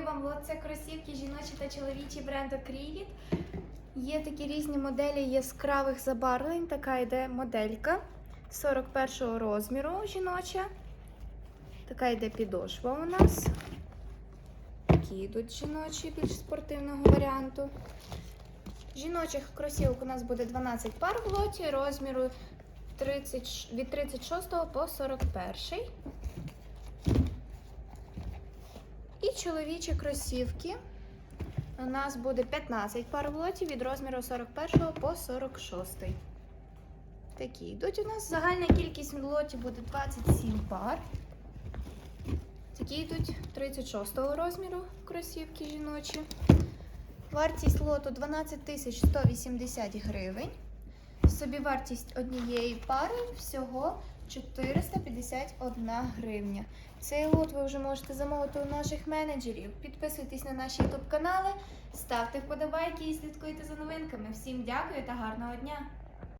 вам. Це кросівки жіночі та чоловічі бренду Крівіт. Є такі різні моделі яскравих забарвлень. Така йде моделька 41 розміру жіноча. Така йде підошва у нас. Такі йдуть жіночі більш спортивного варіанту. Жіночих кросівок у нас буде 12 пар в лоті розміру 30, від 36 по 41. І чоловічі кросівки. У нас буде 15 пар в лоті від розміру 41 по 46. Такі йдуть у нас. Загальна кількість в лоті буде 27 пар. Такі йдуть 36 розміру кросівки жіночі. Вартість лоту 12 180 гривень. Собівартість однієї пари всього 451 гривня. Цей лот ви вже можете замовити у наших менеджерів. Підписуйтесь на наші ютуб канали, ставте вподобайки і слідкуйте за новинками. Всім дякую та гарного дня!